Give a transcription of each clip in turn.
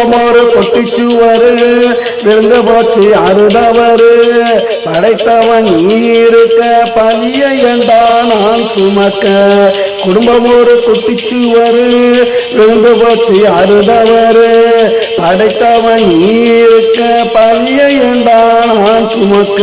ஒரு கொட்டிச்சுவரு விழுந்து போச்சு அருதவரு. படைத்தவன் நீ இருக்க பழிய என்றா நான் சுமக்க. குடும்பம் ஒரு குட்டிச்சுவரு விழுந்து போச்சு அருதவரு. படைத்தவன் நீ இருக்க பழிய என்றா நான் சுமக்க.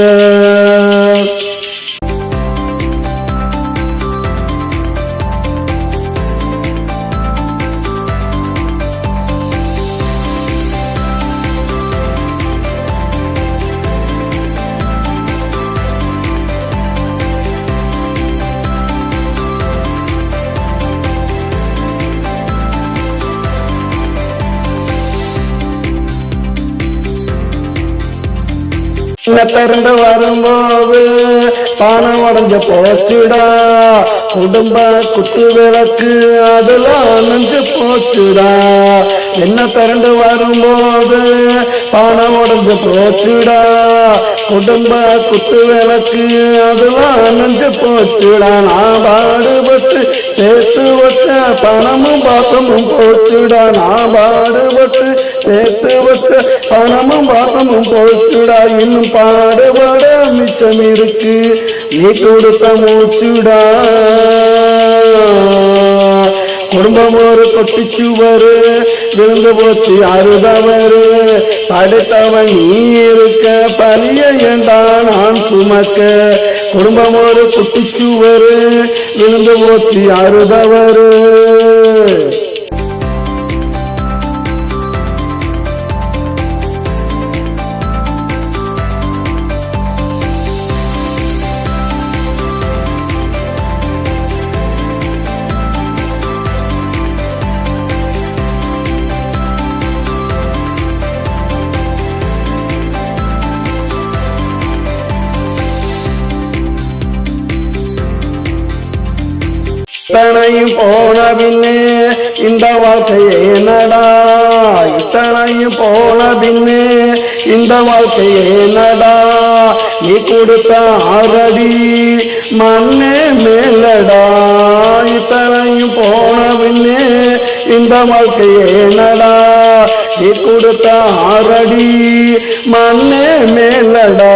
திறந்து வரும்போது பானம் உடஞ்ச போச்சுடா. குடும்ப குத்து விளக்கு அதெல்லாம் அணைஞ்சு போச்சுடா. என்ன திரண்டு வரும்போது பணம் உடஞ்சு போச்சுடா. குடும்ப குத்து விளக்கு அதுல நஞ்சு போச்சுடா. நான் பாடுபட்டு சேர்த்து வச்ச பணமும் பாசமும் போச்சுடா. நான் பாடுபட்டு சேர்த்து வச்ச பணமும் பாசமும் போச்சுடா. இன்னும் பாடுபட மிச்சம் இருக்கு. நீ கொடுத்த மூச்சுடா. குடும்பம் ஒரு கொட்டிச்சுவரு விழுந்து போச்சு அறுதவரு. படைத்தவன் நீ இருக்க பழிய ஏண்டா நான் சுமக்க? குடும்பம் ஒரு குட்டிச்சுவரு விழுந்து போச்சு அறுதவரு. இத்தனையும் போன பின்னே இந்த வாழ்க்கையே நடா. இத்தனையும் போன பின்னே இந்த வாழ்க்கையே நடா. நீ கொடுத்த ஆரடி மண்ணே மேலடா. இத்தனையும் போன பின்னே இந்த வாழ்க்கையே நடா. நீ கொடுத்த ஆரடி மண்ணே மேலடா.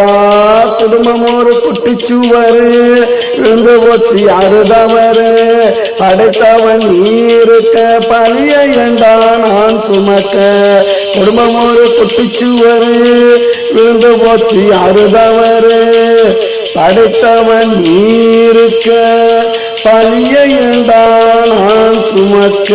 குடும்பம் ஒரு குட்டிச்சுவர். விழுந்து போச்சு அறுதவரு. படைத்தவன் நீருக்க பழிய என்றா நான் சுமக்க. குடும்பம் ஒரு குட்டிச்சுவர். விழுந்து போச்சு அறுதவரு. படைத்தவன் நீருக்க பழிய என்றா நான் சுமக்க.